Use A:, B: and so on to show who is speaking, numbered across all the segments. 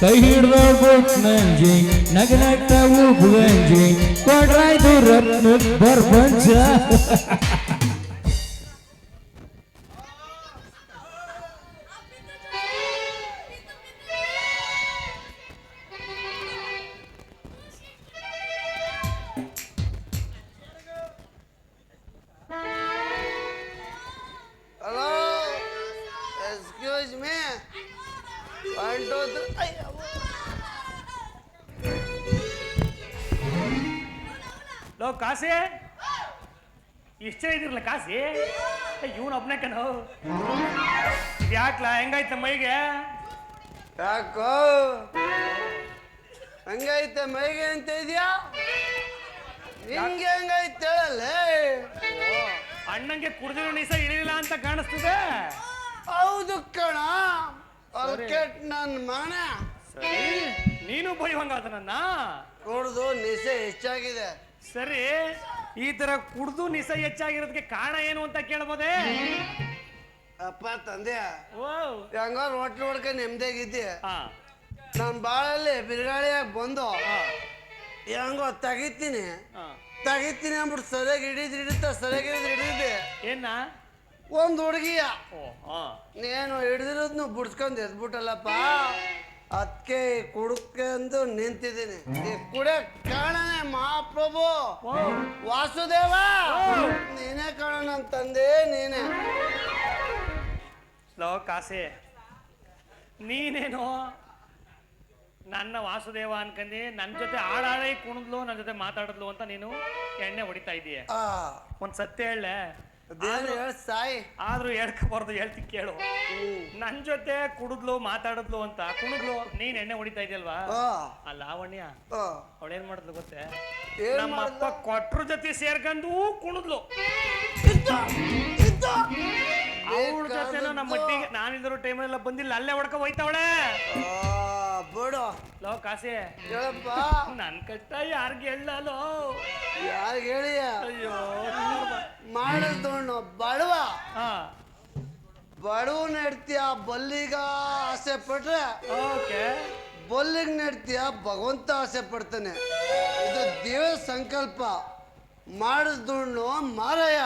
A: ಕೈ ಹಿಡ್ದ ನಂಜಿ ನಗನಟ್ಟ ಉಪ್ಪು ಗಂಜಿ ಕೊಡ್ರಾಯ್ತು ರತ್ನ ಬರ್ಬಂಚ
B: ಲೋ ಕಾಸಿ. ಇಷ್ಟೇ ಇದಿರಲ್ಲ ಕಾಸಿ? ಇವನು ಒಬ್ನೇ ಕಣೋ. ಯಾಕ್ಲಾ ಹೆಂಗಾಯ್ತ ಮೈಗೆ?
C: ಯಾಕೋ? ಹಂಗಾಯ್ತ ಮೈಗೆ ಅಂತ ಇದೆಯಾ? ನಿಂಗೆ ಹೆಂಗೈತೆ ಹೇಳಲ್ಲೇ?
B: ಅಣ್ಣಂಗೆ ಕುಡ್ದಿರೋ ನೀಸ ಇಳಿಲಿಲ್ಲ ಅಂತ ಕಾಣಿಸ್ತದೆ?
C: ಹೌದು ಕಣ. ನನ್ನ
B: ಸರಿ. ನೀನು ಬೈವಂಗಾದ ನನ್ನ?
C: ಕುಡ್ದು ನಿಸೆ ಹೆಚ್ಚಾಗಿದೆ.
B: ಸರಿ. ಈ ತರ ಕುಡ್ದು ನಿಸ ಹೆಚ್ಚಾಗಿರೋದಕ್ಕೆ ಕಾರಣ ಏನು ಅಂತ ಕೇಳ್ಬೋದೇ?
C: ಅಪ್ಪ ತಂದೆ.
B: ಓ.
C: ಹೆಂಗಾರು ಹೋಟ್ಲು ಹೊಡ್ಕೊಂಡು ನೆಮ್ಮದಿಯಾಗಿದ್ದೆ.
B: ಹಾ.
C: ನಾನು ಬಾಳಲ್ಲಿ ಬಿರುಗಾಳಿಯಾಗಿ ಬಂದು ಹೆಂಗೋ ತೆಗಿತೀನಿ.
B: ಹಾ.
C: ತೆಗಿತೀನಿ ಅಂದ್ಬಿಟ್ಟು ಸರಿಯಾಗಿ ಹಿಡಿದ್ ಹಿಡಿತ ಸರಿಯಾಗಿ ಹಿಡಿದ್ ಹಿಡಿದೆ.
B: ಏನ?
C: ಒಂದು ಹುಡುಗಿಯ. ನೀನು ಹಿಡ್ದಿರೋದ್ನು ಬಿಡ್ಸ್ಕೊಂಡು ಎದ್ಬಿಟ್ಟಲ್ಲಪ್ಪ. ಅದಕ್ಕೆ ಕುಡ್ಕೊಂಡು ನಿಂತಿದ್ದೀನಿ. ಈ ಕುಡಿಯಕ್ ಕಾಣನೆ ಮಹಾಪ್ರಭು. ವಾಸುದೇವ. ನೀನೇ ಕಾಣೋಣ ತಂದೆ ನೀನೇ.
B: ಲೋ ಕಾಸೆ. ನೀನೇನು ನನ್ನ ವಾಸುದೇವ ಅನ್ಕಂದಿ ನನ್ನ ಜೊತೆ ಆಡಾಡೇ ಕುಣಿದ್ಲು ನನ್ನ ಜೊತೆ ಮಾತಾಡಿದ್ಲು ಅಂತ ನೀನು ಎಣ್ಣೆ ಹೊಡಿತಾ ಇದೀಯ.
C: ಆ.
B: ಒಂದ್ ಸತ್ಯ ಹೇಳ
C: ಹೇಳ ಸಾಯಿ.
B: ಆದ್ರೂ ಹೇಳ್ಕೋಬಾರ್ದು ಹೇಳ್ತಿ ಕೇಳು. ನನ್ ಜೊತೆ ಕುಡಿದ್ಲು ಮಾತಾಡಿದ್ಲು ಅಂತ ಕುಣಿದ್ಲು ನೀನ್ ಎಣ್ಣೆ ಹೊಡಿತಾ ಇದೆಯಲ್ವಾ?
C: ಆ,
B: ಆ ಲಾವಣ್ಯ
C: ಆ.
B: ಅವಳೇನ್ ಮಾಡಿದ್ಲು ಗೊತ್ತೇ?
C: ಏನ್
B: ನಮ್ಮ ಅಪ್ಪ ಕೊಟ್ರ ಜೊತೆ ಸೇರ್ಕೊಂಡು ಕುಣಿದ್ಲು.
C: ಇದ್ದು, ಇದ್ದು.
B: ಅವ್ರ ಜೊತೆನೂ ನಮ್ಮ ಮಟ್ಟಿಗೆ ನಾನಿದ್ರು ಟೈಮಲ್ಲೆಲ್ಲ ಬಂದಿಲ್ಲ ಅಲ್ಲೇ ಹೊಡ್ಕೊ ಹೋಯ್ತವಳೆ.
C: ಆ, ಬಿಡು.
B: ಲೋ ಕಾಸೆ.
C: ಹೇಳಪ್ಪ.
B: ನನ್ ಕಷ್ಟ ಯಾರ್ಗೆ ಹೇಳಲೋ?
C: ಯಾರ್ಗ ಹೇಳಿಯ? ಬಡವ.
B: ಹಾ.
C: ಬಡವ ನಡ್ತೀಯ ಬಲ್ಲಿಗ ಆಸೆ ಪಟ್ರೆ.
B: ಓಕೆ.
C: ಬಲ್ಲಿಗೆ ನಡ್ತೀಯ ಭಗವಂತ ಆಸೆ ಪಡ್ತಾನೆ. ಇದು ದೇವ ಸಂಕಲ್ಪ. ಮಾಡಿಸ್ದುಣ್ಣು ಮಾರಯ್ಯ.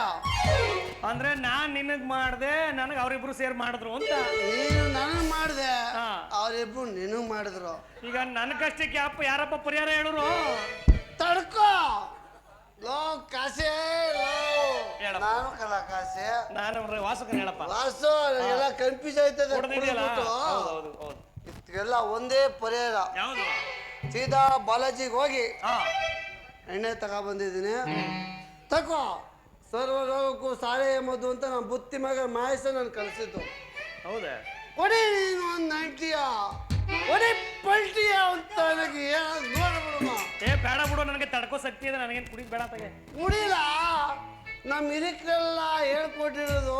B: ಅಂದ್ರೆ ನಾನ್ ನಿನಗ್ ಮಾಡ್ದೆ ನನಗ್ ಅವ್ರಿಬ್ರು ಸೇರ್ ಮಾಡಿದ್ರು ಅಂತ?
C: ನೀನು ನನಗೆ ಮಾಡಿದೆ
B: ಹಾ.
C: ಅವರಿಬ್ರು ನಿನಗೆ ಮಾಡಿದ್ರು.
B: ಈಗ ನನ್ನ ಕಷ್ಟಕ್ಕೆ ಅಪ್ಪ ಯಾರಪ್ಪ ಪರಿಹಾರ ಹೇಳರು?
C: ತಡ್ಕೋ. Low ಕಾಸೆ low.
B: ಹೇಳಪ್ಪ.
C: ನಾನು ಕಲಾಕಾಸೆ
B: ನಾನು ವಾಸಕನ್ ಹೇಳಪ್ಪ.
C: ವಾಸು ಎಲ್ಲ ಕನ್ಫ್ಯೂಸ್ ಆಯ್ತದೆ
B: ಹೊಡೆದಿದೆಯಲ್ಲ. ಹೌದು ಹೌದು ಹೌದು.
C: ಇದಕ್ಕೆಲ್ಲ ಒಂದೇ ಪರಿಹಾರ.
B: ಯಾವುದು?
C: ಸೀದಾ ಬಾಲಾಜಿಗೆ ಹೋಗಿ.
B: ಹಾ.
C: ಎಣ್ಣೆ ತಗೊಬಂದಿದ್ದೀನಿ. ತಗೋ ಸರ್ವ ರೋಗಕ್ಕೂ ಸಾರೆ ಎಂಬುದು ಅಂತ ನಮ್ಮ ಬುತ್ತಿ ಮಗ ಮಾಯಸ ನಾನು ಕಲಿಸಿದ್ದು
B: ಹೌದಾ?
C: ಕೊಡಿ ನೀನು ಒಂದು ನೈಂಟಿಯ ಕೊಡಿ ಪಲ್ಟಿಯ ಅಂತ ನನಗೆ ಏನಾದ್ರು ನೋಡ್ಬಿಡಮ್ಮ.
B: ಏ ಬೇಡ ಬಿಡು ನನಗೆ ತಡ್ಕೋ ಶಕ್ತಿ ಇದೆ ನನಗೇನು ಕುಡಿ ಬೇಡ ತಗೆ
C: ಕುಡಿಲ? ನಮ್ಮ ಹಿರಿಕರೆಲ್ಲ ಹೇಳ್ಕೊಟ್ಟಿರೋದು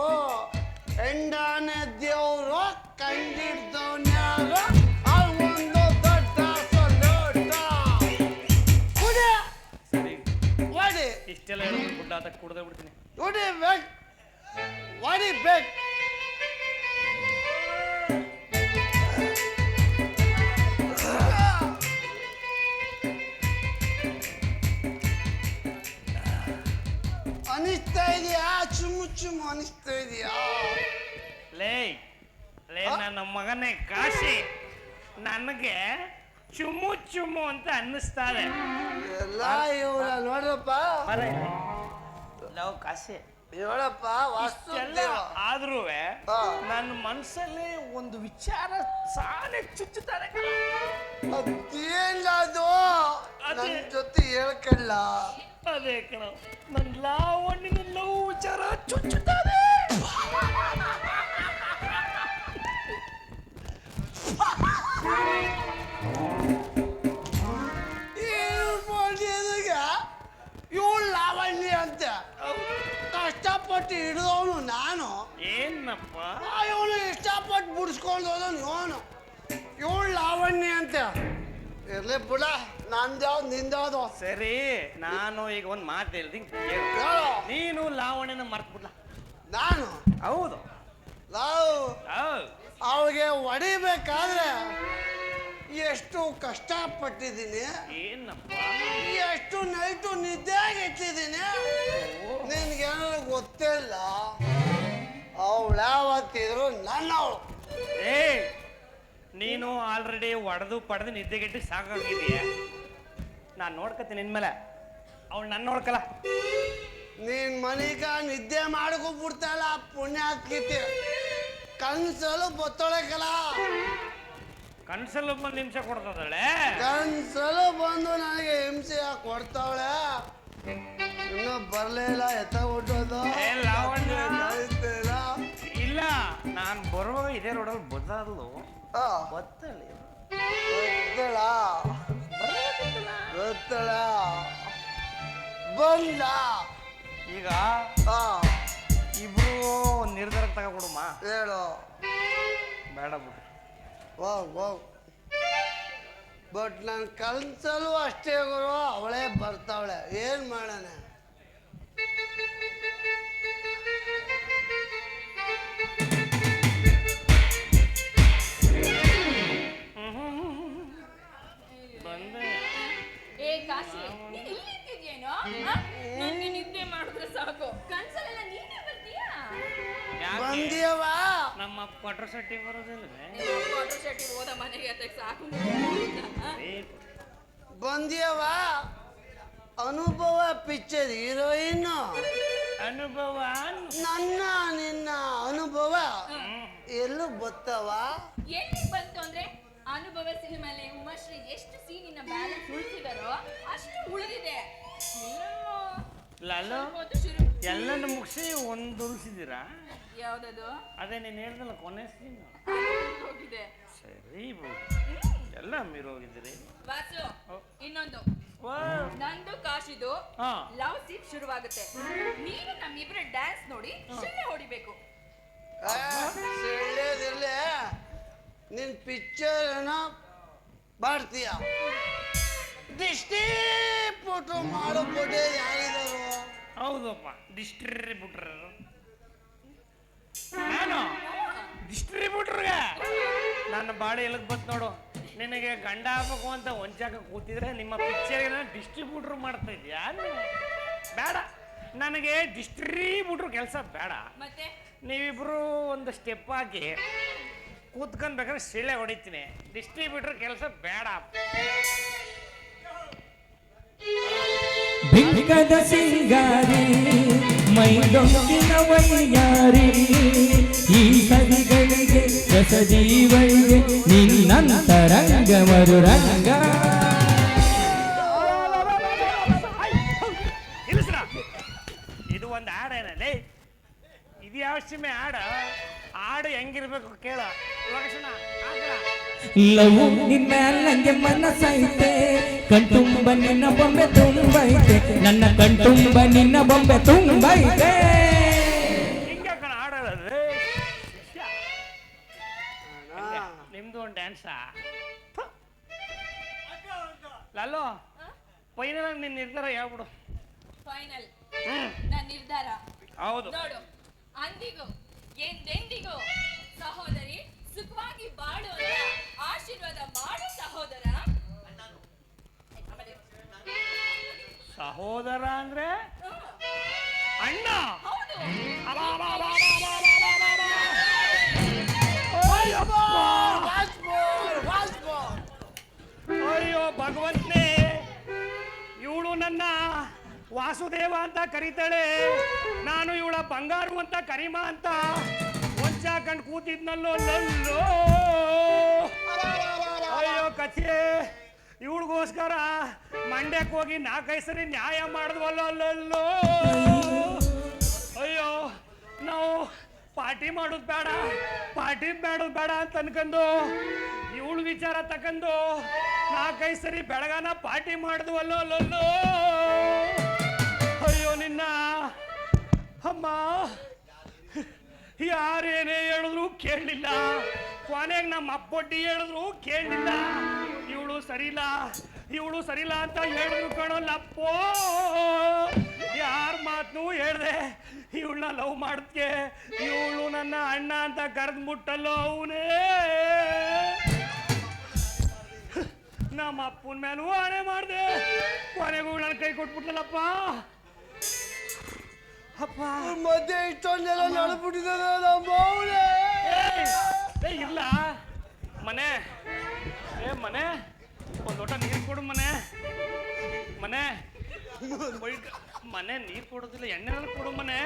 C: ಎಂಡಾನೆ ದೇವ್ರು ಕಂಡಿಡ್ದವನ್ಯಾರು ಒಂದು ದೊಡ್ಡ ಸೊಲ್ಲೋಟ ಕುಡಿ.
B: ಸರಿ.
C: ವಾಡಿ
B: ಇಷ್ಟೆಲ್ಲ ಹೇಳಿದ್ರು ಗುಡ್ಡ ಅಂತ ಕುಡ್ದೇ ಬಿಡ್ತೀನಿ.
C: ವಾಡಿ ಹೊಡಿಬೇಕು. ಅನಿಸ್ತಾ ಇದೆಯಾ ಚುಮ್ಮು ಚುಮ್ಮು ಅನಿಸ್ತಾ ಇದೆಯಾ
B: ಲೇ ಲೇ ನನ್ನ ಮಗನೇ ಕಾಶಿ ನನಗೆ ಚುಮ್ಮು ಚುಮ್ಮು ಅಂತ ಅನ್ನಿಸ್ತಾರೆ
C: ಎಲ್ಲ ಇವರ ನೋಡ್ರಪ್ಪ.
B: ಲವ್ ಕಾಶಿ.
C: ಹೇಳಪ್ಪ ವಾಸ್ತು
B: ಎಲ್ಲ ಆದ್ರೂ ನನ್ನ ಮನಸ್ಸಲ್ಲಿ ಒಂದು ವಿಚಾರ ಸಾಲೆ ಚುಚ್ಚುತ್ತಾರೆ.
C: ಅದೇ. ನನ್ನ ಜೊತೆ ಹೇಳ್ಕಲ್ಲ.
B: ಅದೇ ಕಣ ನನ್ನ ಲಾವಣ್ಣಿನ ಲವ್ ವಿಚಾರ ಚುಚ್ಚುತ್ತದೆ.
C: ಏನು ಮಾಡಿದಾಗ ಇವಳು ಲಾವಣ್ಯ ಅಂತ. ಕಷ್ಟಪಟ್ಟು ಹಿಡಿದವನು ನಾನು.
B: ಏನಪ್ಪ
C: ಇವನು ಇಷ್ಟಪಟ್ಟು ಬಿಡಿಸ್ಕೊಂಡು ಹೋದನು ಇವನು. ಇವಳು ಲಾವಣ್ಯ ಅಂತ. ಇರಲಿ ಬಿಡ. ನಂದ್ಯಾವ್ದು ನಿಂದ್ಯಾವ್ದು
B: ಸರಿ ನಾನು ಈಗ ಒಂದು ಮಾತು ಹೇಳ್ದಿ ಕೇಳು.
C: ಹೇಳು
B: ನೀನು ಲಾವಣೆನ ಮರ್ತು ಬಿಡ್ಲ?
C: ನಾನು?
B: ಹೌದು.
C: ನಾವು
B: ಹೌದು.
C: ಅವಳಿಗೆ ಹೊಡಿಬೇಕಾದ್ರೆ ಎಷ್ಟು ಕಷ್ಟಪಟ್ಟಿದ್ದೀನಿ
B: ಏನಪ್ಪ?
C: ಎಷ್ಟು ನೈಟು ನಿದ್ದೆ ಇಟ್ಟಿದ್ದೀನಿ. ನಿನ್ಗೇನಾದ್ರು ಗೊತ್ತೇ ಇಲ್ಲ ಅವಳು ಯಾವತ್ತಿದ್ರು ನನ್ನವಳು.
B: ಏ ನೀನು ಆಲ್ರೆಡಿ ಒಡೆದು ಪಡೆದು ನಿದ್ದೆಗೆಟ್ಟು ಸಾಕಾಗಿದೆಯಾ ನಾನು ನೋಡ್ಕತೀನಿ ನಿನ್ಮೇಲೆ ಅವಳು ನನ್ನ ನೋಡ್ಕಲ್ಲ.
C: ನೀನ್ ಮನೀಗ ನಿದ್ದೆ ಮಾಡಕ್ಕೂ ಪುಣ್ಯ ಪುಣ್ಯಾತ್ಕಿತಿ ಕನ್ಸಲು ಬತ್ತೊಳಕಲ್ಲ.
B: ಕನ್ಸಲ್ಲಿ ಒಂದು ನಿಮಿಷ ಕೊಡ್ತದಳೆ
C: ಕನ್ಸಲು ಬಂದು ನನಗೆ ಹಿಂಸೆ ಕೊಡ್ತಾವಳೆ. ಇನ್ನೂ ಬರಲೇ ಇಲ್ಲ ಎತ್ತ ಹುಟ್ಟೋದು
B: ಏ, ಲಾವಣ್ಯ. ಇಲ್ಲ ನಾನು ಬರುವಾಗ ಇದೇ ರೋಡಲ್ಲಿ ಬದಲು ಬತ್ತಳಿ
C: ಗೊತ್ತಳ? ಬಂದ?
B: ಈಗ ಇಬ್ರು ಒಂದು ನಿರ್ಧಾರಕ್ಕೆ ತಗೊಬಿಡುಮ್ಮ.
C: ಹೇಳು.
B: ಬೇಡ ಬಿಡು.
C: Wow wow. ಬಟ್ ನನ್ನ ಕನ್ಸಲ್ಲೂ ಅಷ್ಟೇ ಗುರು ಅವಳೇ ಬರ್ತಾವಳೆ. ಏನು ಮಾಡೋಣ?
D: ಕಾಶಿ ನೀನ್ ಇಲ್ಲಿ ನಿಂತಿದ್ಯೇನೋ ನನ್ಗೆ ನಿದ್ದೆ ಮಾಡಿದ್ರೆ ಸಾಕು. ಕನ್ಸಲೆಲ್ಲ ನೀನೇ ಬರ್ತೀಯಾ?
C: ಬಂದಿಯವಾ
B: ನಮ್ಮ ಕ್ವಾರ್ಟರ್ ಶೆಟ್ಟಿ ಬರೋದಿಲ್ಲ
D: ವಾಟರ್ ಶೆಟ್ಟಿ ಹೋದ ಮನೆಗೆ ಅದಕ್ಕೆ ಸಾಕು
C: ಬಂದಿಯವಾ ಅನುಭವ ಪಿಕ್ಚರ್ ಹೀರೋಯಿನ್
B: ಅನುಭವ
C: ನನ್ನ ನಿನ್ನ ಅನುಭವ. ಎಲ್ಲೂ ಗೊತ್ತವಾ
D: ಎಲ್ಲಿ ಬಂತು ಅಂದ್ರೆ? ಅನುಭವ ಸಿನಿಮಾಲಿ ಉಮಾಶ್ರೀ ಎಷ್ಟು ಸೀನಿನ ಬ್ಯಾಲೆನ್ಸ್ ಉಳಿಸಿದಾರೋ ಅಷ್ಟು ಉಳಿದಿದೆ.
B: ಲಾಲು ಎಲ್ಲನೂ ಮುಗಿಸಿ ಒಂದು ಉಳಿಸಿದ್ದೀರಾ?
D: ಯಾವ್ದದು?
B: ಅದೇ ನೀನು ಹೇಳ್ದಲ್ಲ ಕೊನೆ ಸೀನು
D: ಹೋಗಿದೆ.
B: ಸರಿ ಬಿಡು. ಎಲ್ಲ ಮೀರೋಗಿದ್ದೀರಿ
D: ವಾಸು ಇನ್ನೊಂದು. ನಂದು ಕಾಶಿದು ಲವ್ ಸೀನ್ ಶುರುವಾಗುತ್ತೆ. ನೀನು ನಮ್ಮಿಬ್ರ ಡ್ಯಾನ್ಸ್ ನೋಡಿ ಸುಳ್ಳೆ ಹೊಡಿಬೇಕು.
C: ನಿನ್ ಪಿಕ್ಚರ್ ಏನೋ ಮಾಡ್ತೀಯ? ಡಿಸ್ಟ್ರಿಬ್ಯೂಟ್ ಮಾಡೋ ಯಾರಿದಾರು
B: ಹೌದಪ್ಪ ಡಿಸ್ಟ್ರಿಬ್ಯೂಟರ್ ನಾನು ಡಿಸ್ಟ್ರಿಬ್ಯೂಟರ್ಗೆ ನನ್ನ ಬಾಡಿ ಎಲ್ಲಿಗೆ ಬಂತು ನೋಡು. ನಿನಗೆ ಗಂಡ ಆಗ್ಬೇಕು ಅಂತ ಒಂಚಾಕ ಕೂತಿದ್ರೆ ನಿಮ್ಮ ಪಿಕ್ಚರ್ಗೆ ಡಿಸ್ಟ್ರಿಬ್ಯೂಟರ್ ಮಾಡ್ತಾ ಇದೆಯಾ? ಬೇಡ. ನನಗೆ ಡಿಸ್ಟ್ರಿಬ್ಯೂಟರ್ ಕೆಲಸ ಬೇಡ.
D: ಮತ್ತೆ?
B: ನೀವಿಬ್ರು ಒಂದು ಸ್ಟೆಪ್ ಹಾಕಿ ಕೂತ್ಕೊಂಡ್ ಬೇಕಾದ್ರೆ ಶಿಳೆ ಹೊಡಿತೀನಿ. ಡಿಸ್ಟ್ರಿಬ್ಯೂಟರ್ ಕೆಲಸ ಬೇಡ.
A: ಬಿಂಕದ ಸಿಂಗಾರಿ ಮೈದೊಂದಿನ ವೈಯಾರಿ ಈ ಸವಿಗಳಿಗೆ ನಿನ್ನಂತ ರಂಗ. ಮರು
B: ರಂಗ ಇದು ಒಂದು ಹಾಡೇನಲ್ಲಿ. ಇದು ಯಾವ ಸಿಮೆ ಹಾಡು? ಹಾಡು ಹೆಂಗಿರ್ಬೇಕು ಕೇಳ. ಲಕ್ಷಣ
A: ಲವು ನಿನ್ನ ನಂಗೆ ಮನಸ್ಸೈತೆ ಕಣ್ತುಂಬ ನಿನ್ನ ಬೊಂಬೆ ತುಂಬೈತೆ ನನ್ನ ಕಣ್ತುಂಬ ನಿನ್ನ ಬೊಂಬೆ ತುಂಬೈತೆ.
B: ಹಿಂಗೆ ಕಣ ಹಾಡೋದು ನಿಮ್ದು ಒಂದು ಡ್ಯಾನ್ಸಾ ಲಲ್ಲೋ ಫೈನಲ್ ನಿನ್ನ ನಿರ್ಧಾರ ಹೇಳ್ಬಿಡು
D: ಫೈನಲ್
B: ಹ್ಮ್.
D: ನನ್ನ ನಿರ್ಧಾರ.
B: ಹೌದು.
D: ನೋಡು ಅಂದಿಗೂ ಎಂದೆಂದಿಗೂ ಸಹೋದರಿ ಸುಖವಾಗಿ ಬಾಳು ಅಂತ ಆಶೀರ್ವಾದ ಮಾಡು ಸಹೋದರ.
B: ಸಹೋದರ ಅಂದ್ರೆ ಅಣ್ಣ.
D: ಹೌದು!
B: ಅಯ್ಯೋ ಭಗವಂತನೇ ವಾಸುದೇವ ಅಂತ ಕರೀತಾಳೆ. ನಾನು ಇವಳ ಬಂಗಾರು ಅಂತ ಕರಿಮ ಅಂತ ಒಂಚಾಕಂಡ್ ಕೂತಿದ್ನಲ್ಲೋ ಲಲ್ಲೋ ಅಯ್ಯೋ ಕಥೆ ಇವಳಿಗೋಸ್ಕರ ಮಂಡ್ಯಕ್ಕೆ ಹೋಗಿ ನಾಲ್ಕೈದು ಸರಿ ನ್ಯಾಯ ಮಾಡಿದ್ವಲ್ಲೋ ಅಲ್ಲಲ್ಲೋ ಅಯ್ಯೋ, ನಾವು ಪಾರ್ಟಿ ಮಾಡೋದು ಬೇಡ, ಪಾರ್ಟಿ ಮಾಡೋದು ಬೇಡ ಅಂತ ಅನ್ಕೊಂಡು ಇವಳು ವಿಚಾರ ತಕೊಂಡು ನಾಲ್ಕೈದು ಸರಿ ಬೆಳಗಾನ ಪಾರ್ಟಿ ಮಾಡಿದ್ವಲ್ಲೋ ಅಯ್ಯೋ ನಿನ್ನ? ಅಮ್ಮ, ಯಾರೇನೇ ಹೇಳಿದ್ರು ಕೇಳಲಿಲ್ಲ. ಕೊನೆಗೆ ನಮ್ಮ ಅಪ್ಪೊಟ್ಟಿ ಹೇಳಿದ್ರು ಕೇಳಲಿಲ್ಲ. ಇವಳು ಸರಿಲ್ಲ ಇವಳು ಸರಿಲ್ಲ ಅಂತ ಹೇಳಿದ್ರು ಕಣಲ್ಲಪ್ಪೋ ಯಾರ ಮಾತನ್ನು ಹೇಳ್ದೆ, ಇವಳನ್ನ ಲವ್ ಮಾಡಿದ್ಕೆ, ಇವಳು ನನ್ನ ಅಣ್ಣ ಅಂತ ಕರೆದ್ಬಿಟ್ಟಲ್ಲೋ ಅವನೇ. ನಮ್ಮ ಅಪ್ಪನ ಮೇಲೂ ಆಣೆ ಮಾಡಿದೆ. ಕೊನೆಗೂ ನನ್ನ ಕೈ ಕೊಟ್ಬಿಟ್ಲಲ್ಲಪ್ಪ. ಅಪ್ಪ.
C: ಮಧ್ಯೆ ಇಷ್ಟೊಂದೆಲ್ಲ ನಡ್ಬಿಟ್ಟಿದ್ದಾರೆ ನಮ್ಮ
B: ಏಯ್ ಇಲ್ಲ ಮನೆ. ಏ ಮನೆ. ಒಂದು ಲೋಟ ನೀರು ಕೊಡು ಮನೆ. ಮನೆ. ಮನೆ ನೀರು ಕೊಡೋದಿಲ್ಲ ಎಣ್ಣೆ ಕೊಡು ಮನೆ.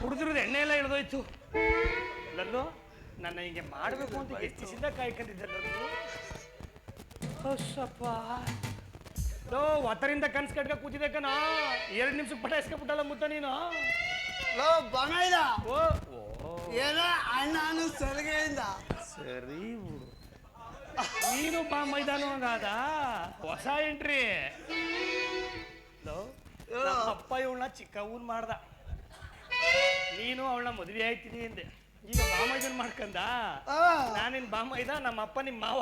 B: ಕುಡಿದಿರೋದು ಎಣ್ಣೆ ಎಲ್ಲ ಇಳಿದೋಯ್ತು. ಲಲ್ಲು ನನ್ನ ಹೀಗೆ ಮಾಡಬೇಕು ಅಂತ ಎಷ್ಟು ದಿವಸದಿಂದ ಕಾಯ್ಕೊಂಡಿದ್ದೆ ಲಲ್ಲು. ಹೊಸಪ್ಪ ಲೋ ಒತ್ತರಿಂದ ಕನ್ಸ್ ಕಟ್ಕ ಕೂತಿದ್ದೆ ಕಣ. ಎರಡು ನಿಮಿಷಕ್ಕೆ ಬಿಟ್ಟಲ್ಲ ಮುತ್ತ ನೀನು?
C: ಲೋ, ಬಂಗಾಯ್ದ
B: ಓ ಓ
C: ಏನೋ ಅಣ್ಣನು ಸಲಿಗೆಯಿಂದ?
B: ಸರಿ ನೀನು ಬಾ ಮೈದಾನ ಹಂಗಾದ ಹೊಸ ಎಂಟ್ರಿ ಲೋ ಅಪ್ಪ ಇವಳನ್ನ ಚಿಕ್ಕವನ್ ಮಾಡ್ದ. ನೀನು ಅವಳನ್ನ ಮದುವೆ ಆಯ್ತೀನಿ ಅಂದೆ. ಈಗ ಬಾ ಮೈದಾನ ಮಾಡ್ಕಂದ ನಾನಿನ್ ಬಾ ಮೈದ ನಮ್ಮ ಅಪ್ಪ ನಿಮ್ಮ ಮಾವ?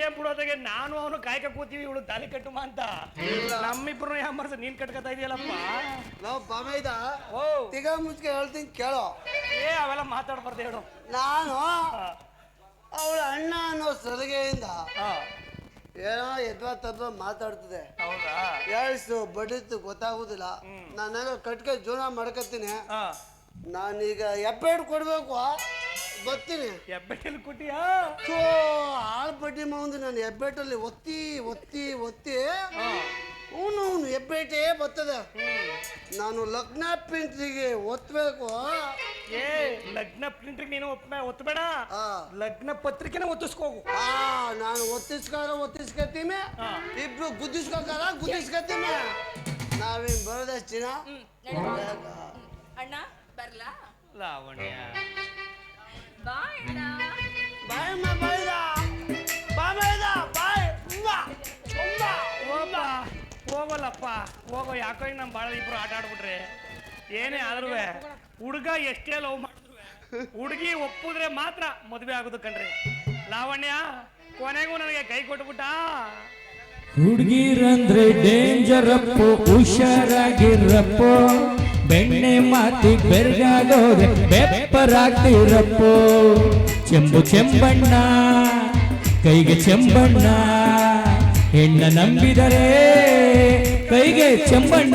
B: ಏನ್ ಬಿಡೋದಾಗೆ ನಾನು ಅವನು ಕಾಯ್ಕ ಕೂತೀವಿ ಇವಳು ತಾಲಿ ಕಟ್ಟುಮ ಅಂತ. ನಮ್ಮಿಬ್ರು ಯಾಮರ್ಸ ನೀನ್ ಕಟ್ಕೊತಾ ಇದೆಯಲ್ಲಪ್ಪ.
C: ಬಣ ಇದ.
B: ಓ.
C: ತಿಗ ಮುಚ್ಕೆ ಹೇಳ್ತೀನಿ ಕೇಳೋ.
B: ಏ ಅವೆಲ್ಲ ಮಾತಾಡ್ಬಾರ್ದು ಹೇಳು.
C: ನಾನು ಅವಳ ಅಣ್ಣ ಅನ್ನೋ ಸಲಿಗೆಯಿಂದ ಏನೋ ಎದ್ವಾ ತದ್ವಾ ಮಾತಾಡ್ತದೆ
B: ಹೌದಾ?
C: ಹೇಳ್ಸು ಬಡಿತು ಗೊತ್ತಾಗುದಿಲ್ಲ. ನಾನೇನೋ ಕಟ್ಕೆ ಜೀವನ ಮಾಡ್ಕೊತೀನಿ. ನಾನೀಗ ಎಪ್ಪೆಡ್ ಕೊಡ್ಬೇಕು ಬರ್ತೀನಿ
B: ಹೆಬ್ಬೆಟ್ಟಲ್ಲಿ ಕೊಟ್ಟಿಯಾ?
C: ಥೋ, ಆಳ್ ಬಡ್ಡಿ ಮಾವಂದು ನಾನು ಹೆಬ್ಬೆಟ್ಟಲ್ಲಿ ಒತ್ತಿ ಒತ್ತಿ ಒತ್ತಿ. ಅವನು ಅವನು ಹೆಬ್ಬೆಟ್ಟೆ ಬರ್ತದೆ. ನಾನು ಲಗ್ನ ಪಿಂಟ್ರಿಗೆ ಒತ್ತಬೇಕು
B: ಏ ಲಗ್ನ ಪ್ರಿಂಟ್ರಿಗೆ ನೀನು ಒಪ್ಪ ಒತ್ತಬೇಡ
C: ಆ
B: ಲಗ್ನ ಪತ್ರಿಕೆನ ಒತ್ತಿಸ್ಕೋಗು.
C: ಆ, ನಾನು ಒತ್ತಿಸ್ಕಾರ ಒತ್ತಿಸ್ಕತ್ತೀಮೆ
B: ಹಾ.
C: ಇಬ್ರು ಗುದ್ದಿಸ್ಕೋಕಾರ ಗುದ್ದಿಸ್ಕತ್ತೀಮೆ ನಾವೇನ್ ಬರೋದಷ್ಟಿನ?
D: ಅಣ್ಣ? ಬರ್ಲಾ?
B: ಲಾವಣ್ಯ.
D: ಬಾಯ್
C: ಬಾಯಮ್ಮ ಬಾಯ್ದ ಬಾಯ್ದ ಬಾಯ್.
B: ಹೋಗಪ್ಪ ಹೋಗಲ್ಲಪ್ಪ ಹೋಗೋ. ಯಾಕೋ ನಮ್ ನಮ್ಮ ಭಾಳ ಇಬ್ರು ಆಟ ಆಡ್ಬಿಟ್ರೆ. ಏನೇ ಆದ್ರೂ ಹುಡುಗ ಎಷ್ಟೇ ಲವ್ ಮಾಡಿದ್ರು ಹುಡುಗಿ ಒಪ್ಪಿದ್ರೆ ಮಾತ್ರ ಮದುವೆ ಆಗೋದು ಕಣ್ರಿ. ಲಾವಣ್ಯ ಕೊನೆಗೂ ನನಗೆ ಕೈ ಕೊಟ್ಬಿಟ್ಟ.
A: ಹುಡುಗಿರಂದ್ರೆ ಡೇಂಜರಪ್ಪು ಹುಷಾರಾಗಿರಪ್ಪು. ಬೆಣ್ಣೆ ಮಾತಿ ಬೆರ್ಗಾಗೋರೆ ಬೆಪ್ಪರಾಗ್ತಿರಪ್ಪೋ. ಚೆಂಬು ಚೆಂಬಣ್ಣ ಕೈಗೆ ಚೆಂಬಣ್ಣ. ಹೆಣ್ಣ ನಂಬಿದರೆ ಕೈಗೆ ಚೆಂಬಣ್ಣ.